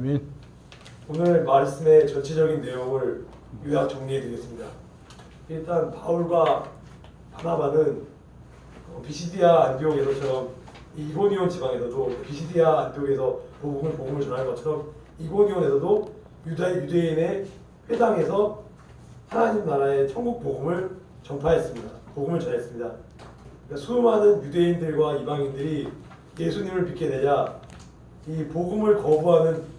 아멘. 오늘 말씀의 전체적인 내용을 요약 정리해 드리겠습니다. 일단 바울과 바나바는 어, 비시디아 안디옥에서처럼 이 이고니온 지방에서도 비시디아 안디옥에서 복음을 복음을 전하는 것처럼 이고니온에서도 유다 유대인의 회당에서 하나님 나라의 천국 복음을 전파했습니다. 복음을 전했습니다. 그러니까 수많은 유대인들과 이방인들이 예수님을 믿게 되자 이 복음을 거부하는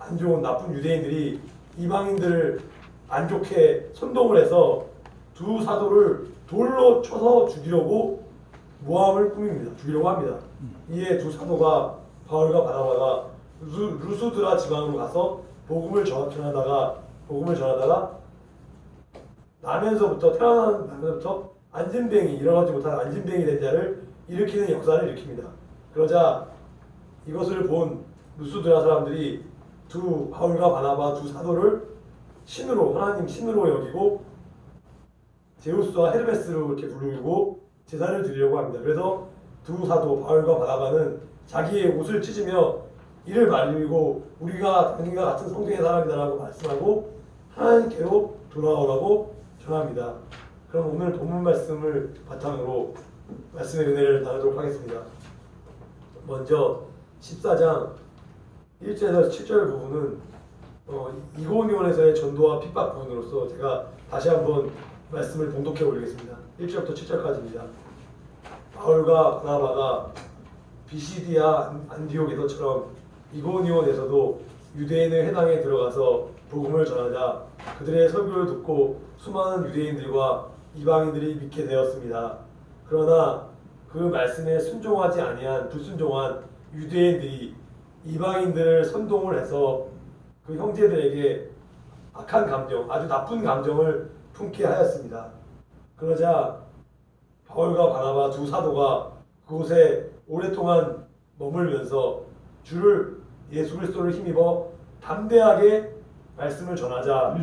안 좋은 나쁜 유대인들이 이방인들을 안 좋게 선동을 해서 두 사도를 돌로 쳐서 죽이려고 모함을 꾸밉니다. 죽이려고 합니다. 이에 두 사도가 바울과 바나바가 루스, 루스드라 지방으로 가서 복음을 전- 전하다가 복음을 전하다가 나면서부터 태어난 나면서부터 안진뱅이 일어나지 못한 안진뱅이 된 자를 일으키는 역사를 일으킵니다. 그러자 이것을 본 루스드라 사람들이 두 바울과 바나바 두 사도를 신으로 하나님 신으로 여기고 제우스와 헤르메스로 이렇게 부르고 제사를 드리려고 합니다. 그래서 두 사도 바울과 바나바는 자기의 옷을 찢으며 이를 말리고 우리가 당신과 같은 성경의 사람이다라고 말씀하고 하나님께로 돌아오라고 전합니다. 그럼 오늘 본문 말씀을 바탕으로 말씀의 은혜를 나누도록 하겠습니다. 먼저 14장 1절에서 7절 부분은 어, 이고니온에서의 전도와 핍박 부분으로서 제가 다시 한번 말씀을 봉독해 올리겠습니다. 1절부터 7절까지입니다. 바울과 바나바가 비시디아 안디옥에서처럼 이고니온에서도 유대인의 회당에 들어가서 복음을 전하자 그들의 설교를 듣고 수많은 유대인들과 이방인들이 믿게 되었습니다. 그러나 그 말씀에 순종하지 아니한 불순종한 유대인들이 이방인들을 선동을 해서 그 형제들에게 악한 감정, 아주 나쁜 감정을 품게 하였습니다. 그러자 바울과 바나바 두 사도가 그곳에 오랫동안 머물면서 주를 예수 그리스도를 힘입어 담대하게 말씀을 전하자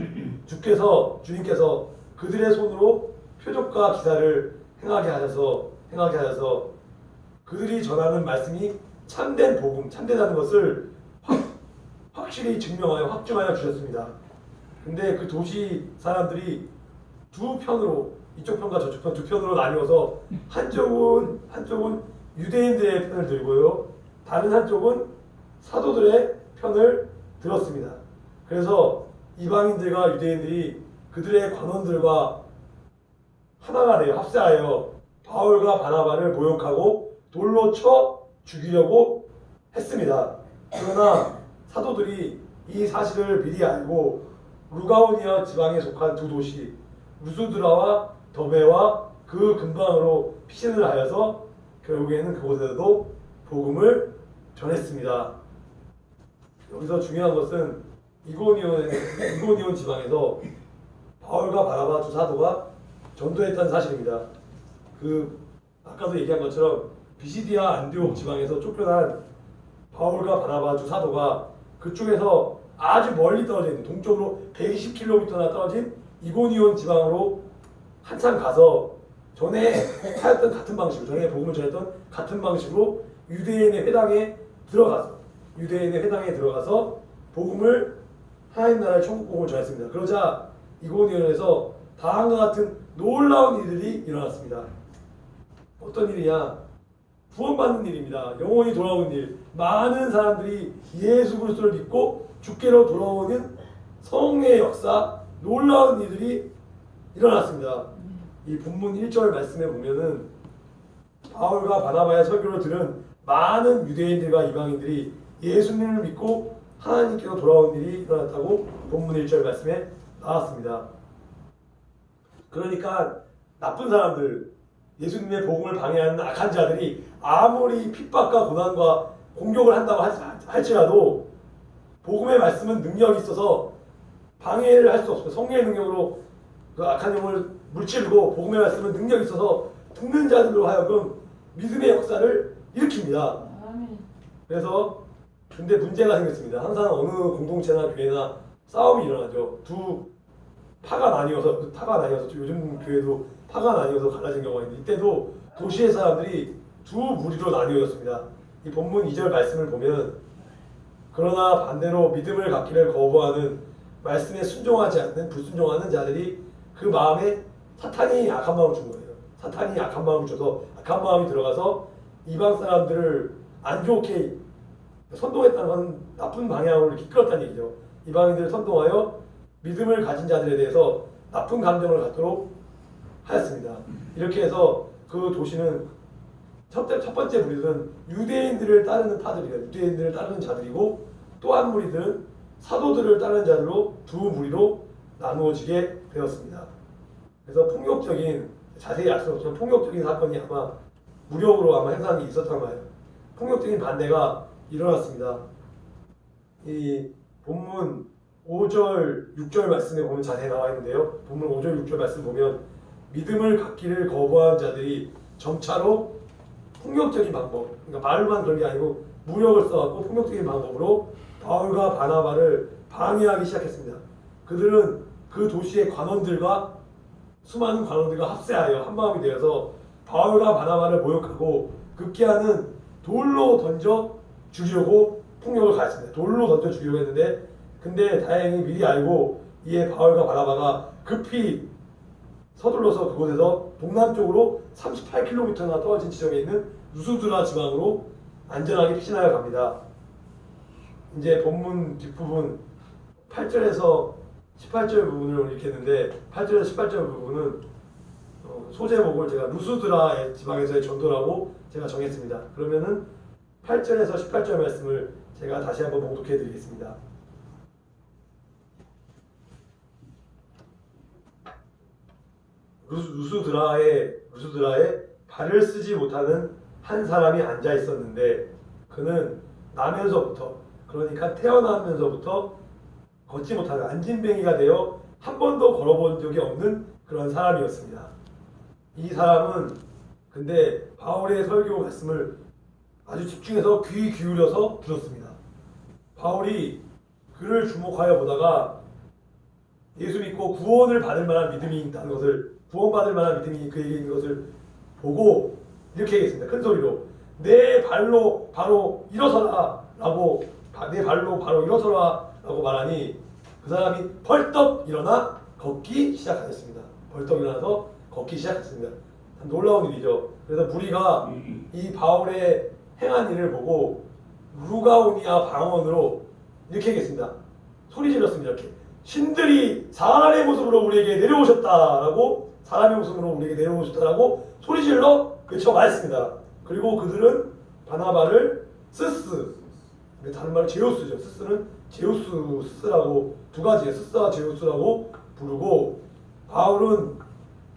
주께서 주님께서 그들의 손으로 표적과 기사를 행하게 하셔서 행하게 하셔서 그들이 전하는 말씀이 참된 복음, 참되다는 것을 확, 확실히 증명하여 확증하여 주셨습니다. 근데 그 도시 사람들이 두 편으로 이쪽 편과 저쪽 편 두 편으로 나뉘어서 한쪽은 한쪽은 유대인들의 편을 들고요. 다른 한쪽은 사도들의 편을 들었습니다. 그래서 이방인들과 유대인들이 그들의 관원들과 하나가 되어 합세하여 바울과 바나바를 모욕하고 돌로 쳐 죽이려고 했습니다. 그러나 사도들이 이 사실을 미리 알고 루가오니아 지방에 속한 두 도시 루스드라와 더베와 그 근방으로 피신을 하여서 결국에는 그곳에서도 복음을 전했습니다. 여기서 중요한 것은 이고니온 이고니온 지방에서 바울과 바나바 두 사도가 전도했다는 사실입니다. 그 아까도 얘기한 것처럼 비시디아 안디옥 지방에서 쫓겨난 바울과 바나바 두 사도가 그쪽에서 아주 멀리 떨어진 동쪽으로 120km나 떨어진 이고니온 지방으로 한참 가서 전에 하였던 같은 방식으로 전에 복음을 전했던 같은 방식으로 유대인의 회당에 들어가서 유대인의 회당에 들어가서 복음을 하나님 나라의 천국 복음을 전했습니다. 그러자 이고니온에서 다음과 같은 놀라운 일들이 일어났습니다. 어떤 일이냐? 구원받는 일입니다. 영혼이 돌아오는 일. 많은 사람들이 예수 그리스도를 믿고 주께로 돌아오는 성의 역사, 놀라운 일들이 일어났습니다. 이 본문 1절 말씀에 보면은 바울과 바나바의 설교를 들은 많은 유대인들과 이방인들이 예수님을 믿고 하나님께로 돌아온 일이 일어났다고 본문 1절 말씀에 나왔습니다. 그러니까 나쁜 사람들, 예수님의 복음을 방해하는 악한 자들이 아무리 핍박과 고난과 공격을 한다고 할- 할지라도 복음의 말씀은 능력이 있어서 방해를 할 수 없어요. 성령의 능력으로 그 악한 영을 물치르고 복음의 말씀은 능력이 있어서 듣는 자들로 하여금 믿음의 역사를 일으킵니다. 그래서 근데 문제가 생겼습니다. 항상 어느 공동체나 교회나 싸움이 일어나죠. 두 파가 나뉘어서 그 파가 나뉘어서 요즘 교회도 파가 나뉘어서 갈라진 경우가 있는데 이때도 도시의 사람들이 두 무리로 나뉘어졌습니다. 이 본문 2절 말씀을 보면 그러나 반대로 믿음을 갖기를 거부하는 말씀에 순종하지 않는 불순종하는 자들이 그 마음에 사탄이 악한 마음을 준 거예요. 사탄이 악한 마음을 줘서 악한 마음이 들어가서 이방 사람들을 안 좋게 선동했다는 건 나쁜 방향으로 이렇게 끌었다는 얘기죠. 이방인들을 선동하여 믿음을 가진 자들에 대해서 나쁜 감정을 갖도록 하였습니다. 이렇게 해서 그 도시는 첫, 첫 번째 무리들은 유대인들을 따르는 타들이에요. 유대인들을 따르는 자들이고 또한 무리들은 사도들을 따르는 자들로 두 무리로 나누어지게 되었습니다. 그래서 폭력적인 자세히 알 수 없지만 폭력적인 사건이 아마 무력으로 아마 행상이 있었단 말이에요. 폭력적인 반대가 일어났습니다. 이 본문 5절, 6절 말씀에 보면 자세히 나와 있는데요. 본문 5절, 6절 말씀 보면 믿음을 갖기를 거부한 자들이 점차로 폭력적인 방법, 그러니까 말만 그런 게 아니고 무력을 써갖고 폭력적인 방법으로 바울과 바나바를 방해하기 시작했습니다. 그들은 그 도시의 관원들과 수많은 관원들과 합세하여 한 마음이 되어서 바울과 바나바를 모욕하고 급기야는 돌로 던져 죽이려고 폭력을 가했습니다. 돌로 던져 죽이려고 했는데 근데 다행히 미리 알고 이에 바울과 바나바가 급히 서둘러서 그곳에서 동남쪽으로 38km나 떨어진 지점에 있는 누수드라 지방으로 안전하게 피신하여 갑니다. 이제 본문 뒷부분 8절에서 18절 부분을 읽겠는데 8절에서 18절 부분은 어, 소제목을 제가 루스드라 지방에서의 전도라고 제가 정했습니다. 그러면은 8절에서 18절 말씀을 제가 다시 한번 봉독해 드리겠습니다. 루스, 루스드라에 루스드라에 발을 쓰지 못하는 한 사람이 앉아 있었는데 그는 나면서부터 그러니까 태어나면서부터 걷지 못하는 안진뱅이가 되어 한 번도 걸어본 적이 없는 그런 사람이었습니다. 이 사람은 근데 바울의 설교 말씀을 아주 집중해서 귀 기울여서 들었습니다. 바울이 그를 주목하여 보다가 예수 믿고 구원을 받을 만한 믿음이 있다는 것을 구원받을 만한 믿음이 그에게 있는 것을 보고 이렇게 얘기했습니다. 큰 소리로 내 발로 바로 일어서라 라고 바- 내 발로 바로 일어서라 라고 말하니 그 사람이 벌떡 일어나 걷기 시작하였습니다. 벌떡 일어나서 걷기 시작했습니다. 참 놀라운 일이죠. 그래서 무리가 이 바울의 행한 일을 보고 루가오니아 방언으로 이렇게 얘기했습니다. 소리 질렀습니다. 이렇게 신들이 사람의 모습으로 우리에게 내려오셨다라고 사람의 모습으로 우리에게 내려오셨다라고 소리 질러 그쳐 말했습니다. 그리고 그들은 바나바를 스스 다른 말로 제우스죠. 스스는 제우스 스스라고 두 가지의 스스와 제우스라고 부르고 바울은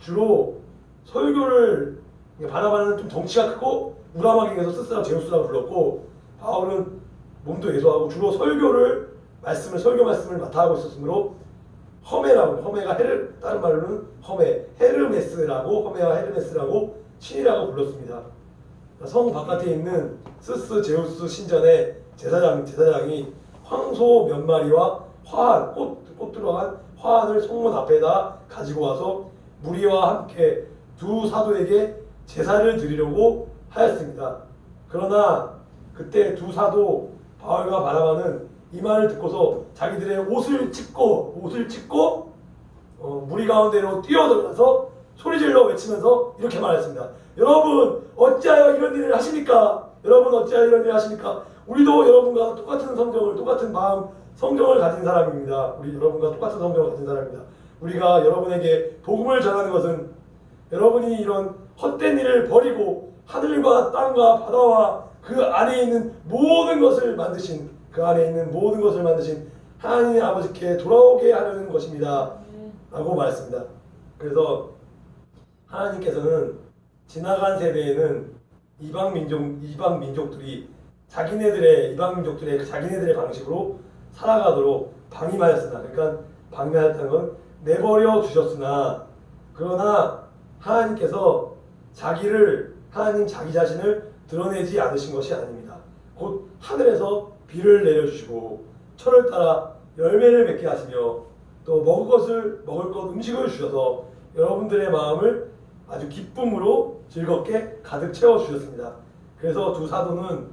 주로 설교를 바나바는 좀 덩치가 크고 우람하게 해서 스스랑 제우스라고 불렀고 바울은 몸도 예소하고 주로 설교를 말씀을 설교 말씀을 맡아 하고 있었으므로 허메라고 허메가 헤르 다른 말로는 허메 헤르메스라고 허메와 헤르메스라고 신이라고 불렀습니다. 성 바깥에 있는 스스 제우스 신전의 제사장 제사장이 황소 몇 마리와 화환 꽃, 꽃 들어간 화환을 성문 앞에다 가지고 와서 무리와 함께 두 사도에게 제사를 드리려고 하였습니다. 그러나 그때 두 사도 바울과 바나바는 이 말을 듣고서 자기들의 옷을 찢고 옷을 찢고 어, 무리 가운데로 뛰어들어서 소리질러 외치면서 이렇게 말했습니다. 여러분 어찌하여 이런 일을 하십니까? 여러분 어찌하여 이런 일을 하십니까? 우리도 여러분과 똑같은 성경을 똑같은 마음 성경을 가진 사람입니다. 우리 여러분과 똑같은 성경을 가진 사람입니다. 우리가 여러분에게 복음을 전하는 것은 여러분이 이런 헛된 일을 버리고 하늘과 땅과 바다와 그 안에 있는 모든 것을 만드신 그 안에 있는 모든 것을 만드신 하나님의 아버지께 돌아오게 하려는 것입니다. 라고 말했습니다. 그래서 하나님께서는 지나간 세대에는 이방 민족 이방 민족들이 자기네들의 이방 민족들의 자기네들의 방식으로 살아가도록 방임하였으나 그러니까 방임하였다는 건 내버려 두셨으나 그러나 하나님께서 자기를 하나님 자기 자신을 드러내지 않으신 것이 아닙니다. 곧 하늘에서 비를 내려주시고 철을 따라 열매를 맺게 하시며 또 먹을 것을 먹을 것 음식을 주셔서 여러분들의 마음을 아주 기쁨으로 즐겁게 가득 채워 주셨습니다. 그래서 두 사도는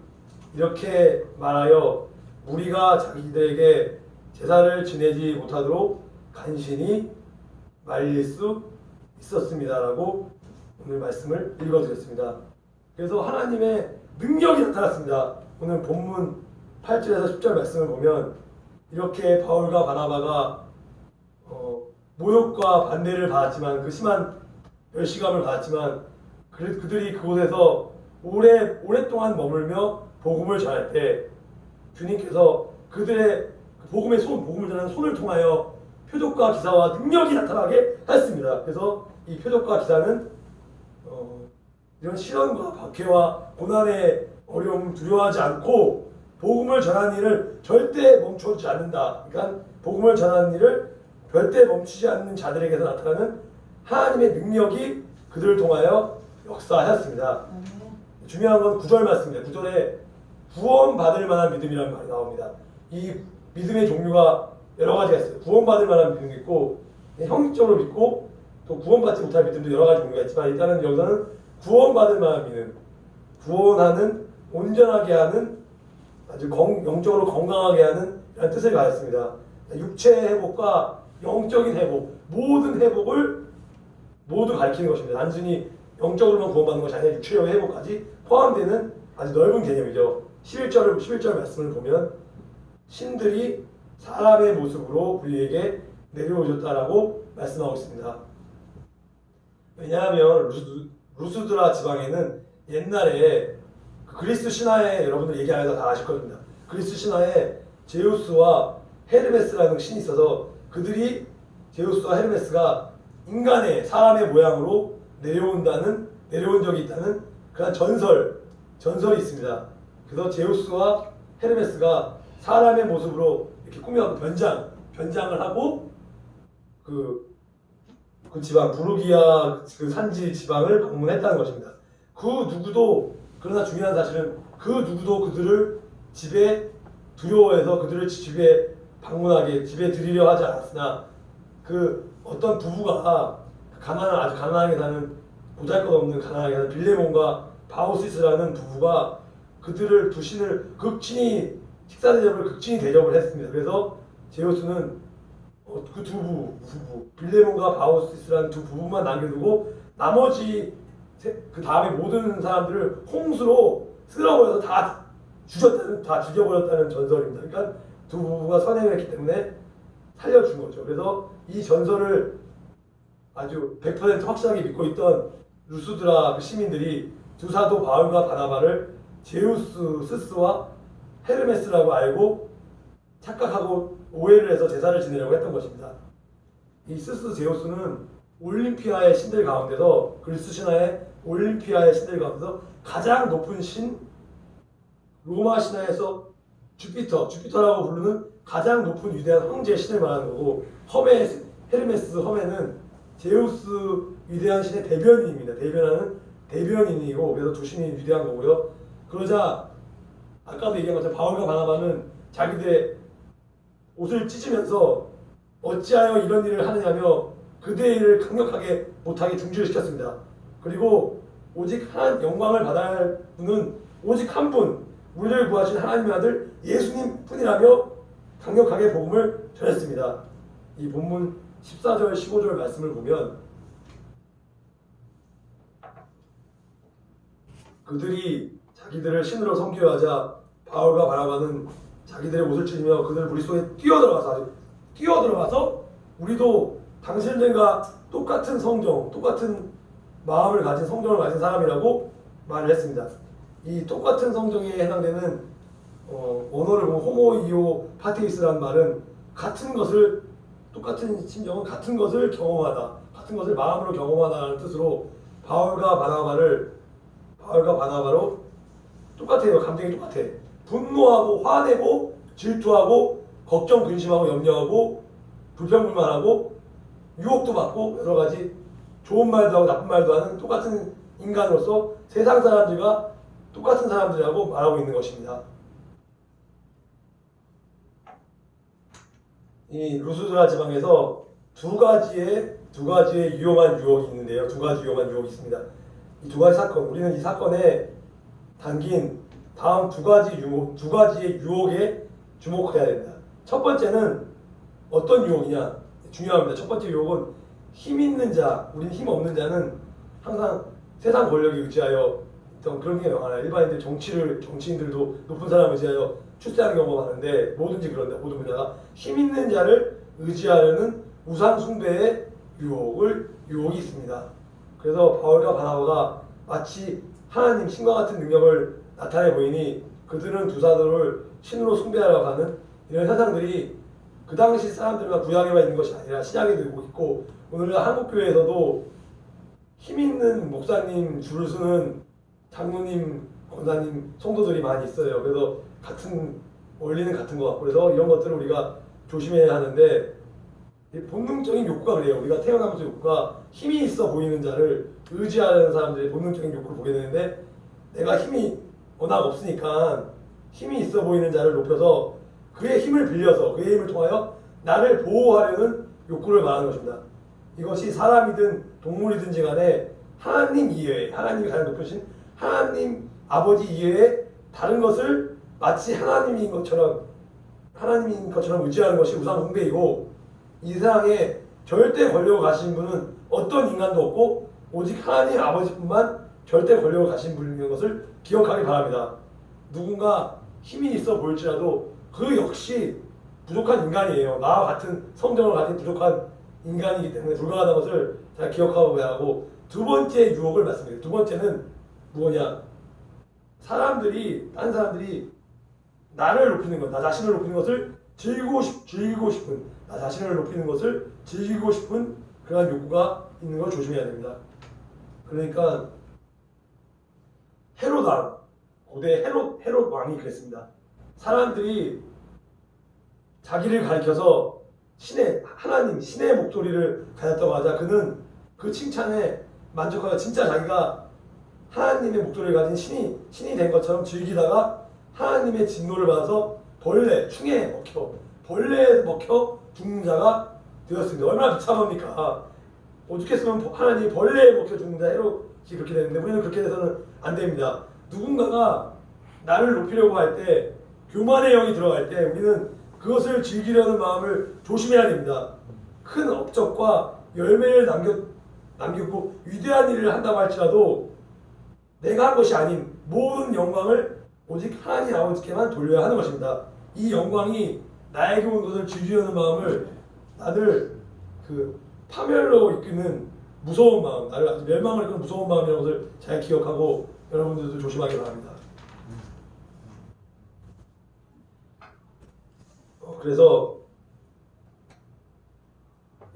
이렇게 말하여 무리가 자기들에게 제사를 지내지 못하도록 간신히 말릴 수 있었습니다라고 오늘 말씀을 읽어드렸습니다. 그래서 하나님의 능력이 나타났습니다. 오늘 본문 8절에서 10절 말씀을 보면 이렇게 바울과 바나바가 어, 모욕과 반대를 받았지만 그 심한 멸시감을 받았지만 그, 그들이 그곳에서 오래 오랫동안 머물며 복음을 전할 때 주님께서 그들의 그 복음의 손, 복음을 전하는 손을 통하여 표적과 기사와 능력이 나타나게 하였습니다. 그래서 이 표적과 기사는 어, 이런 시련과 박해와 고난의 어려움 두려워하지 않고 복음을 전하는 일을 절대 멈추지 않는다. 그러니까 복음을 전하는 일을 절대 멈추지 않는 자들에게서 나타나는 하나님의 능력이 그들을 통하여 역사하였습니다. 중요한 건 구절 말씀입니다. 구절에 구원받을 만한 믿음이라는 말이 나옵니다. 이 믿음의 종류가 여러 가지가 있어요. 구원받을 만한 믿음이 있고 형식적으로 믿고 또 구원받지 못할 믿음도 여러 가지 종류가 있지만 일단은 여기서는 구원받을 만한 믿음, 구원하는 온전하게 하는 아주 건- 영적으로 건강하게 하는 이런 뜻을 가졌습니다. 육체 회복과 영적인 회복, 모든 회복을 모두 가리키는 것입니다. 단순히 영적으로만 구원받는 것이 아니라 육체의 회복까지 포함되는 아주 넓은 개념이죠. 11절, 11절 말씀을 보면 신들이 사람의 모습으로 우리에게 내려오셨다라고 말씀하고 있습니다. 왜냐하면 루스, 루스드라 지방에는 옛날에 그 그리스 신화에 여러분들 얘기 안 해도 다 아실 겁니다. 그리스 신화에 제우스와 헤르메스라는 신이 있어서 그들이 제우스와 헤르메스가 인간의 사람의 모양으로 내려온다는 내려온 적이 있다는 그런 전설 전설이 있습니다. 그래서 제우스와 헤르메스가 사람의 모습으로 이렇게 꾸며 변장 변장을 하고 그, 그 지방 부르기아 그 산지 지방을 방문했다는 것입니다. 그 누구도 그러나 중요한 사실은 그 누구도 그들을 집에 두려워해서 그들을 집에 방문하게 집에 들이려 하지 않았으나 그 어떤 부부가 가난한 아주 가난하게 사는 보잘것없는 가난하게 사는 빌레몬과 바우시스라는 부부가 그들을 두 신을 극진히 식사 대접을 극진히 대접을 했습니다. 그래서 제우스는 어, 그두 부부, 부부 빌레몬과 바우시스라는 두 부부만 남겨두고 나머지 세- 그 다음에 모든 사람들을 홍수로 쓸어버려서 다 죽였다는 다 죽여버렸다는 전설입니다. 그러니까 두 부부가 선행을 했기 때문에 살려준 거죠. 그래서 이 전설을 아주 100% 확실하게 믿고 있던 루스드라 그 시민들이 두 사도 바울과 바나바를 제우스 스스와 헤르메스라고 알고 착각하고 오해를 해서 제사를 지내려고 했던 것입니다. 이 스스 제우스는 올림피아의 신들 가운데서 그리스 신화의 올림피아의 신들 가운데서 가장 높은 신 로마 신화에서 주피터, 주피터라고 부르는 가장 높은 위대한 황제의 신을 말하는 거고 험의 헤르메스 험에는 제우스 위대한 신의 대변인입니다. 대변하는 대변인이고 그래서 두 신이 위대한 거고요. 그러자 아까도 얘기한 것처럼 바울과 바나바는 자기들의 옷을 찢으면서 어찌하여 이런 일을 하느냐며 그들의 일을 강력하게 못하게 중지시켰습니다. 그리고 오직 하나님 영광을 받아야 할 분은 오직 한 분, 우리를 구하신 하나님의 아들 예수님 뿐이라며 강력하게 복음을 전했습니다. 이 본문 14절, 15절 말씀을 보면 그들이 자기들을 신으로 섬기려 하자 바울과 바나바는 자기들의 옷을 찢으며 그들 무리 속에 뛰어들어가서 뛰어들어가서 우리도 당신들과 똑같은 성정, 똑같은 마음을 가진 성정을 가진 사람이라고 말을 했습니다. 이 똑같은 성정에 해당되는 어, 언어를 보면 호모이오 파테이스라는 말은 같은 것을 똑같은 심정은 같은 것을 경험하다, 같은 것을 마음으로 경험하다라는 뜻으로 바울과 바나바를 바울과 바나바로 똑같아요. 감정이 똑같아. 분노하고 화내고 질투하고 걱정 근심하고 염려하고 불평불만하고 유혹도 받고 여러 가지 좋은 말도 하고 나쁜 말도 하는 똑같은 인간으로서 세상 사람들과 똑같은 사람들이라고 말하고 있는 것입니다. 이 루스드라 지방에서 두 가지의 두 가지의 위험한 유혹이 있는데요. 두 가지 위험한 유혹이 있습니다. 이 두 가지 사건, 우리는 이 사건에 담긴 다음 두 가지 유혹, 두 가지의 유혹에 주목해야 됩니다. 첫 번째는 어떤 유혹이냐 중요합니다. 첫 번째 유혹은 힘 있는 자, 우린 힘 없는 자는 항상 세상 권력에 의지하여 어떤 그런 게 많아요. 일반인들 정치를 정치인들도 높은 사람을 의지하여 출세하는 경우가 많은데 뭐든지 그런다. 모든 분야가 힘 있는 자를 의지하려는 우상 숭배의 유혹을 유혹이 있습니다. 그래서 바울과 바나바가 마치 하나님 신과 같은 능력을 나타내 보이니 그들은 두 사도를 신으로 숭배하러 가는 이런 현상들이 그 당시 사람들만 구약에만 있는 것이 아니라 신약에도 있고 오늘 한국 교회에서도 힘 있는 목사님 줄을 서는 장로님, 권사님, 성도들이 많이 있어요. 그래서 같은 원리는 같은 것 같고 그래서 이런 것들을 우리가 조심해야 하는데 이 본능적인 욕구가 그래요. 우리가 태어나면서 욕구가 힘이 있어 보이는 자를 의지하는 사람들의 본능적인 욕구를 보게 되는데 내가 힘이 워낙 없으니까 힘이 있어 보이는 자를 높여서 그의 힘을 빌려서 그의 힘을 통하여 나를 보호하려는 욕구를 말하는 것입니다. 이것이 사람이든 동물이든지 간에 하나님 이외에 하나님이 가장 높으신 하나님 아버지 이외에 다른 것을 마치 하나님인 것처럼 하나님인 것처럼 의지하는 것이 우상 숭배이고 이 세상에 절대 권력을 가신 분은 어떤 인간도 없고 오직 하나님 아버지뿐만 절대 권력을 가신 분인 것을 기억하기 바랍니다. 누군가 힘이 있어 보일지라도 그 역시 부족한 인간이에요. 나와 같은 성정을 가진 부족한 인간이기 때문에 불가능한 것을 잘 기억하고 해야 하고 두 번째 유혹을 말씀드려요. 두 번째는 뭐냐? 사람들이 다른 사람들이 나를 높이는 것, 나 자신을 높이는 것을 즐기고 싶, 즐기고 싶은 나 자신을 높이는 것을 즐기고 싶은 그러한 욕구가 있는 걸 조심해야 됩니다. 그러니까 헤롯 왕, 고대 헤롯 헤롯 왕이 그랬습니다. 사람들이 자기를 가리켜서 신의 하나님 신의 목소리를 가졌다고 하자 그는 그 칭찬에 만족하여 진짜 자기가 하나님의 목소리를 가진 신이 신이 된 것처럼 즐기다가 하나님의 진노를 받아서 벌레 충에 먹혀 벌레에 먹혀 죽는 자가 되었습니다. 얼마나 비참합니까? 오죽했으면 하나님이 벌레에 먹혀 죽는 자 헤롯이 그렇게 되는데 우리는 그렇게 돼서는 안 됩니다. 누군가가 나를 높이려고 할 때 교만의 영이 들어갈 때 우리는 그것을 즐기려는 마음을 조심해야 됩니다. 큰 업적과 열매를 남겨, 남기고 위대한 일을 한다고 할지라도 내가 한 것이 아닌 모든 영광을 오직 하나님 아버지께만 돌려야 하는 것입니다. 이 영광이 나에게 온 것을 즐기려는 마음을 나를 그 파멸로 이끄는 무서운 마음, 나를 멸망을 이끄는 무서운 마음이라는 것을 잘 기억하고 여러분들도 조심하기 바랍니다. 어, 그래서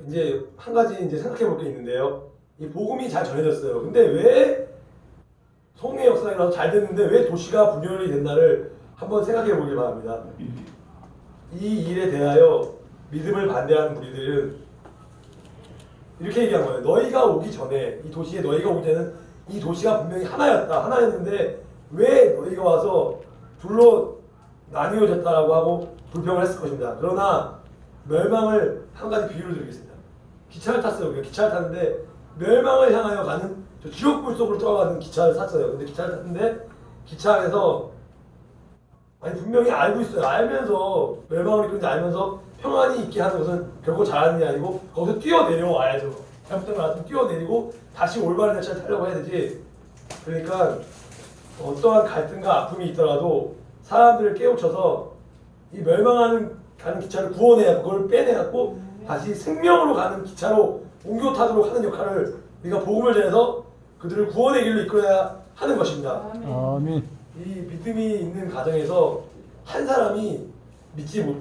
이제 한 가지 이제 생각해 볼 게 있는데요. 이 복음이 잘 전해졌어요. 근데 왜 성의 일어나서 잘 됐는데 왜 도시가 분열이 됐나를 한번 생각해 보길 바랍니다. 이 일에 대하여 믿음을 반대하는 무리들은 이렇게 얘기한 거예요. 너희가 오기 전에 이 도시에 너희가 오기 전에는 이 도시가 분명히 하나였다. 하나였는데 왜 너희가 와서 둘로 나뉘어졌다라고 하고 불평을 했을 것입니다. 그러나 멸망을 한 가지 비유를 드리겠습니다. 기차를 탔어요. 우리가 기차를 탔는데 멸망을 향하여 가는 저 지옥불 속으로 들어가는 기차를 탔어요. 근데 기차를 탔는데 기차 안에서 아니 분명히 알고 있어요. 알면서 멸망을 이끄는지 알면서 평안이 있게 하는 것은 결코 잘하는 게 아니고 거기서 뛰어내려와야죠. 잘못된 걸 알았으면 뛰어내리고 다시 올바른 열차를 타려고 해야 되지. 그러니까 어떠한 갈등과 아픔이 있더라도 사람들을 깨우쳐서 이 멸망하는 가는 기차를 구원해야 그걸 빼내갖고 다시 생명으로 가는 기차로 옮겨 타도록 하는 역할을 우리가 복음을 전해서 그들을 구원의 길로 이끌어야 하는 것입니다. 아멘. 이 믿음이 있는 가정에서 한 사람이 믿지 못,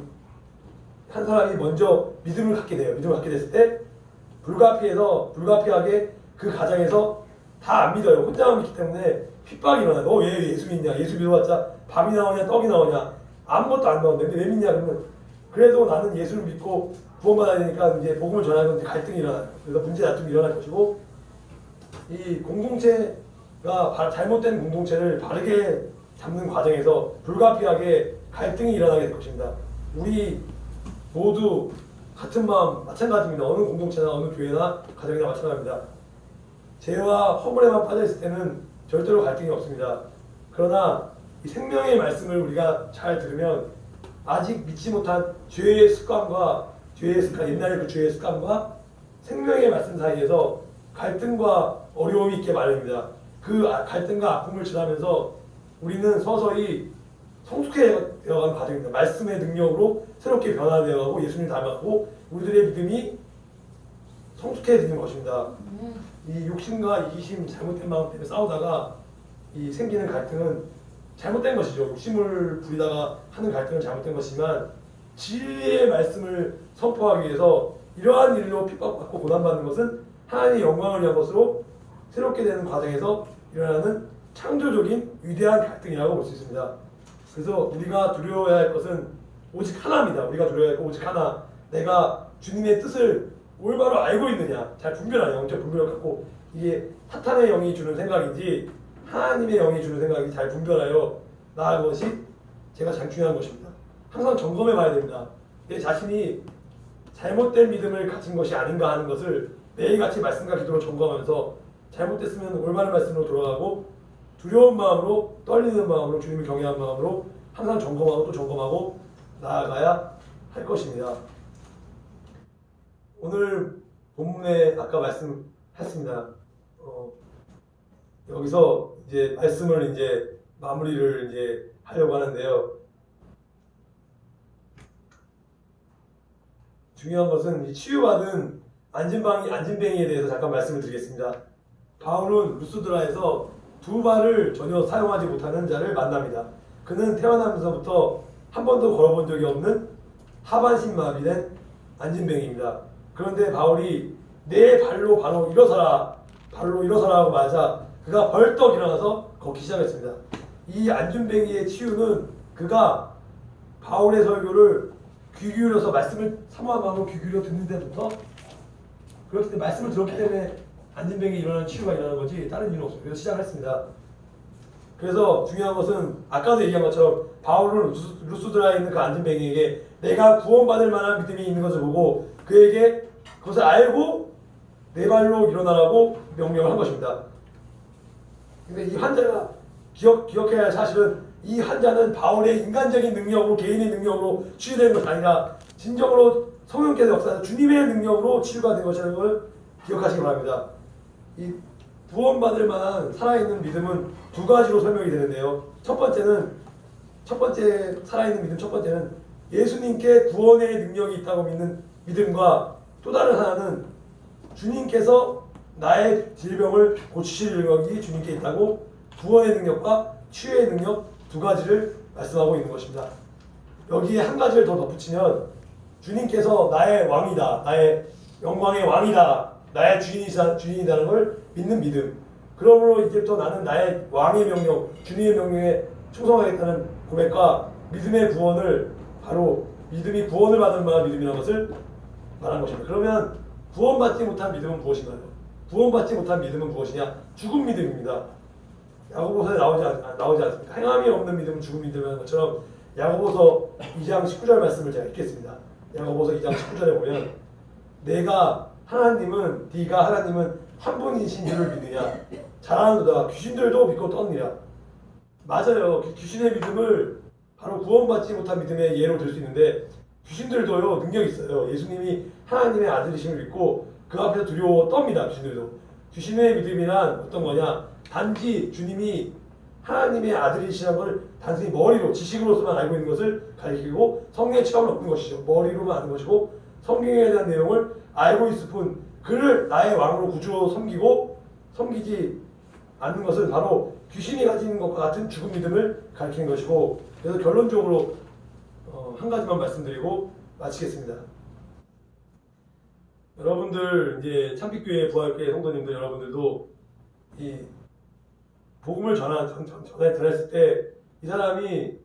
한 사람이 먼저 믿음을 갖게 돼요. 믿음을 갖게 됐을 때 불가피해서 불가피하게 그 가정에서 다 안 믿어요. 혼자만 믿기 때문에 핍박이 일어나요. 너왜 예수 믿냐? 예수 믿어봤자 밥이 나오냐 떡이 나오냐? 아무것도 안 나오는데 왜 믿냐? 그러면 그래도 나는 예수를 믿고 구원받아야 되니까 이제 복음을 이제 갈등이 일어나요. 그래서 문제 다툼이 일어날 것이고 이 공동체가 바- 잘못된 공동체를 바르게 잡는 과정에서 불가피하게 갈등이 일어나게 될 것입니다. 우리 모두 같은 마음 마찬가지입니다. 어느 공동체나 어느 교회나 가정이나 마찬가지입니다. 죄와 허물에만 빠져 있을 때는 절대로 갈등이 없습니다. 그러나 이 생명의 말씀을 우리가 잘 들으면 아직 믿지 못한 죄의 습관과 죄의 습관 옛날의 그 죄의 습관과 생명의 말씀 사이에서 갈등과 어려움이 있게 마련입니다. 그 아- 갈등과 아픔을 지나면서 우리는 서서히 성숙해져가는 과정입니다. 말씀의 능력으로 새롭게 변화되어가고 예수님 닮았고 우리들의 믿음이 성숙해지는 것입니다. 이 욕심과 이기심, 잘못된 마음 때문에 싸우다가 이 생기는 갈등은 잘못된 것이죠. 욕심을 부리다가 하는 갈등은 잘못된 것이지만 진리의 말씀을 선포하기 위해서 이러한 일로 핍박받고 고난받는 것은 하나님의 영광을 위한 것으로 새롭게 되는 과정에서 일어나는 창조적인 위대한 갈등이라고 볼 수 있습니다. 그래서 우리가 두려워해야 할 것은 오직 하나입니다. 우리가 두려워해야 할것 오직 하나. 내가 주님의 뜻을 올바로 알고 있느냐, 잘 분별하냐, 영적 분별을 갖고 이게 사탄의 영이 주는 생각인지 하나님의 영이 주는 생각인지 잘 분별하여 나아가는 것이 제가 가장 중요한 것입니다. 항상 점검해 봐야 됩니다. 내 자신이 잘못된 믿음을 가진 것이 아닌가 하는 것을 매일같이 말씀과 기도로 점검하면서 잘못됐으면 올바른 말씀으로 돌아가고 두려운 마음으로 떨리는 마음으로 주님을 경외하는 마음으로 항상 점검하고 또 점검하고 나아가야 할 것입니다. 오늘 본문에 아까 말씀했습니다. 어, 여기서 이제 말씀을 이제 마무리를 이제 하려고 하는데요. 중요한 것은 이 치유받은 안진방이 안진뱅이에 대해서 잠깐 말씀을 드리겠습니다. 바울은 루스드라에서 두 발을 전혀 사용하지 못하는 자를 만납니다. 그는 태어나면서부터 한 번도 걸어본 적이 없는 하반신 마비된 안진뱅이입니다. 그런데 바울이 내 발로 바로 일어서라, 발로 일어서라고 말하자 그가 벌떡 일어나서 걷기 시작했습니다. 이 안진뱅이의 치유는 그가 바울의 설교를 귀 기울여서 말씀을 사모한 마음으로 귀 기울여 듣는 데부터 그렇기 때문에 말씀을 들었기 때문에 안진뱅이 일어나는 치유가 일어나는 거지 다른 이유는 없어요. 그래서 시작을 했습니다. 그래서 중요한 것은 아까도 얘기한 것처럼 바울은 루스- 루스드라에 있는 그 안진뱅이에게 내가 구원받을 만한 믿음이 있는 것을 보고 그에게 그것을 알고 내 발로 일어나라고 명령을 한 것입니다. 근데 이 환자가 기억, 기억해야 할 사실은 이 환자는 바울의 인간적인 능력으로 개인의 능력으로 치유된 것이 아니라 진정으로 성령께서 역사하는 주님의 능력으로 치유가 된 것이라는 걸 기억하시기 바랍니다. 이 구원받을 만한 살아있는 믿음은 두 가지로 설명이 되는데요. 첫 번째는 첫 번째 살아있는 믿음 첫 번째는 예수님께 구원의 능력이 있다고 믿는 믿음과 또 다른 하나는 주님께서 나의 질병을 고치실 능력이 주님께 있다고 구원의 능력과 치유의 능력 두 가지를 말씀하고 있는 것입니다. 여기에 한 가지를 더 덧붙이면 주님께서 나의 왕이다, 나의 영광의 왕이다, 나의 주인이다, 주인이라는 걸 믿는 믿음. 그러므로 이제부터 나는 나의 왕의 명령, 주님의 명령에 충성하겠다는 고백과 믿음의 구원을 바로 믿음이 구원을 받을 만한 믿음이라는 것을 말한 것입니다. 그러면 구원받지 못한 믿음은 무엇인가요? 구원받지 못한 믿음은 무엇이냐? 죽은 믿음입니다. 야고보서에 나오지, 않, 나오지 않습니까? 행함이 없는 믿음은 죽은 믿음이라는 것처럼 야고보서 2장 19절 말씀을 제가 읽겠습니다. 야고보서 2장 19절에 보면 내가 하나님은 네가 하나님은 한 분이신 이를 믿느냐 잘하는도다 귀신들도 믿고 떠느니라 맞아요 귀- 귀신의 믿음을 바로 구원받지 못한 믿음의 예로 들 수 있는데 귀신들도요 능력이 있어요. 예수님이 하나님의 아들이심을 믿고 그 앞에서 두려워 떱니다 귀신들도. 귀신의 믿음이란 어떤 거냐? 단지 주님이 하나님의 아들이시라는 걸 단순히 머리로 지식으로서만 알고 있는 것을 가리키고 성령의 체험을 얻는 것이죠. 머리로만 아는 것이고 성경에 대한 내용을 알고 있을 뿐 그를 나의 왕으로 구주로 섬기고 섬기지 않는 것은 바로 귀신이 가진 것과 같은 죽은 믿음을 가리키는 것이고 그래서 결론적으로 어, 한 가지만 말씀드리고 마치겠습니다. 여러분들 이제 참빛교회 부활교회 성도님들 여러분들도 이 복음을 전하 전, 전, 전해 전했을 때 이 사람이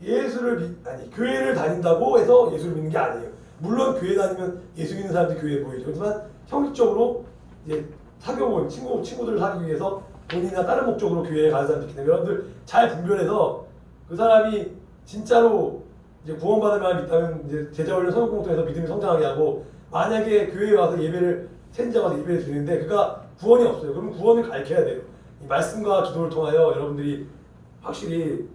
예수를 믿 아니 교회를 다닌다고 해서 예수를 믿는 게 아니에요. 물론 교회 다니면 예수 믿는 사람들이 교회에 보이죠. 하지만 형식적으로 이제 사교원 친구 친구들을 사귀기 위해서 본인이나 다른 목적으로 교회에 가는 사람들이 있기 때문에 여러분들 잘 분별해서 그 사람이 진짜로 이제 구원받을 마음이 있다면 이제 제자 훈련 성공통해서 믿음이 성장하게 하고 만약에 교회에 와서 예배를 sen자 와서 예배를 드리는데 그가 구원이 없어요. 그럼 구원을 가르쳐야 돼요. 이 말씀과 기도를 통하여 여러분들이 확실히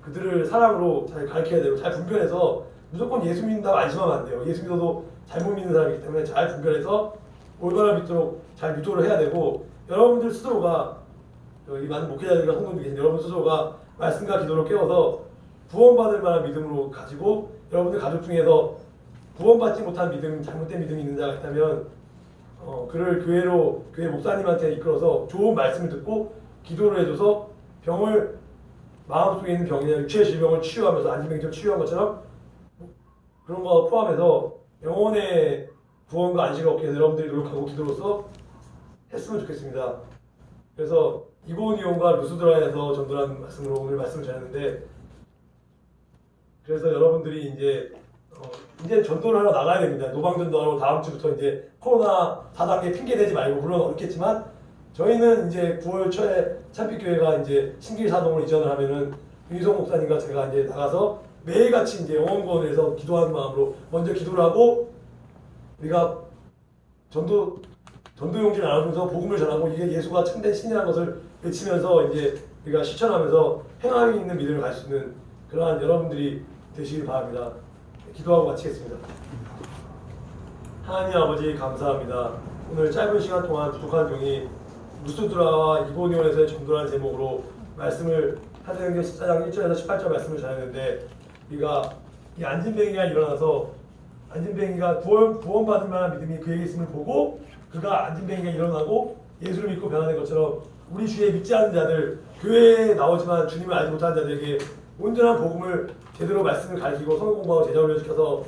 그 그들을 사랑으로 잘 가르쳐야 되고 잘 분별해서 무조건 예수 믿는다고 안심하면 안 돼요. 예수 믿어도 잘못 믿는 사람이기 때문에 잘 분별해서 올바로 믿도록 잘 믿도록 해야 되고 여러분들 스스로가 여기 많은 목회자들과 성도들 계신 여러분 스스로가 말씀과 기도로 깨워서 구원받을 만한 믿음으로 가지고 여러분들 가족 중에서 구원받지 못한 믿음, 잘못된 믿음이 있는 자가 있다면 어, 그를 교회로 교회 목사님한테 이끌어서 좋은 말씀을 듣고 기도를 해줘서 병을 마음속에 있는 병이나 육체의 질병을 치유하면서 안진병처럼 치유한 것처럼 그런 거 포함해서 영혼의 구원과 안식을 얻기 위해서 여러분들이 노력하고 기도로서 했으면 좋겠습니다. 그래서 이고니온과 루스드라에서 전도라는 말씀으로 오늘 말씀을 전했는데 그래서 여러분들이 이제 어, 이제 전도를 하러 나가야 됩니다. 노방전도하러 다음 주부터 이제 코로나 4단계 핑계 대지 말고 물론 어렵겠지만 저희는 이제 9월 초에 참빛교회가 이제 신길사동으로 이전을 하면은 윤희성 목사님과 제가 이제 나가서 매일같이 이제 영원권을 해서 기도하는 마음으로 먼저 기도를 하고 우리가 전도 전도 용지를 나누면서 복음을 전하고 이게 예수가 참된 신이라는 것을 외치면서 이제 우리가 실천하면서 행함이 있는 믿음을 갈 수 있는 그러한 여러분들이 되시길 바랍니다. 기도하고 마치겠습니다. 하나님 아버지 감사합니다. 오늘 짧은 시간 동안 부족한 종이 루스드라와 이고니온에서의 전도라는 제목으로 말씀을 사도행전 14장 1절에서 18절 말씀을 전했는데 우리가 이 안진뱅이가 일어나서 안진뱅이가 구원, 구원받을 만한 믿음이 그에게 있음을 보고 그가 안진뱅이가 일어나고 예수를 믿고 변화된 것처럼 우리 주에 믿지 않는 자들 교회에 나오지만 주님을 알지 못하는 자들에게 온전한 복음을 제대로 말씀을 가르치고 성경 공부하고 제자 훈련시켜서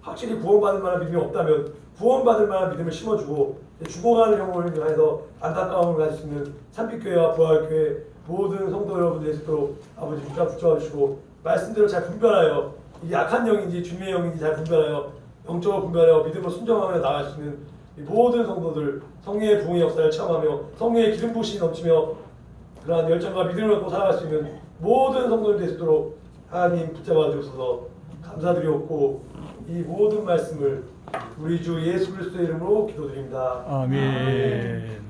확실히 구원받을 만한 믿음이 없다면 구원받을 만한 믿음을 심어주고 죽어가는 영혼을 위하여서 안타까움을 가질 수 있는 참빛교회와 부활교회 모든 성도 여러분들이 있도록 아버지 붙잡 붙잡아 주시고 말씀대로 잘 분별하여 이게 악한 영인지 주님의 영인지 잘 분별하여 영적으로 분별하여 믿음으로 순종하며 나갈 수 있는 이 모든 성도들 성령의 부흥의 역사를 체험하며 성령의 기름 부으심이 넘치며 그러한 열정과 믿음을 갖고 살아갈 수 있는 모든 성도들 되시도록 하나님 붙잡아 주셔서 감사드리옵고 이 모든 말씀을 우리 주 예수 그리스도의 이름으로 기도드립니다. 아멘.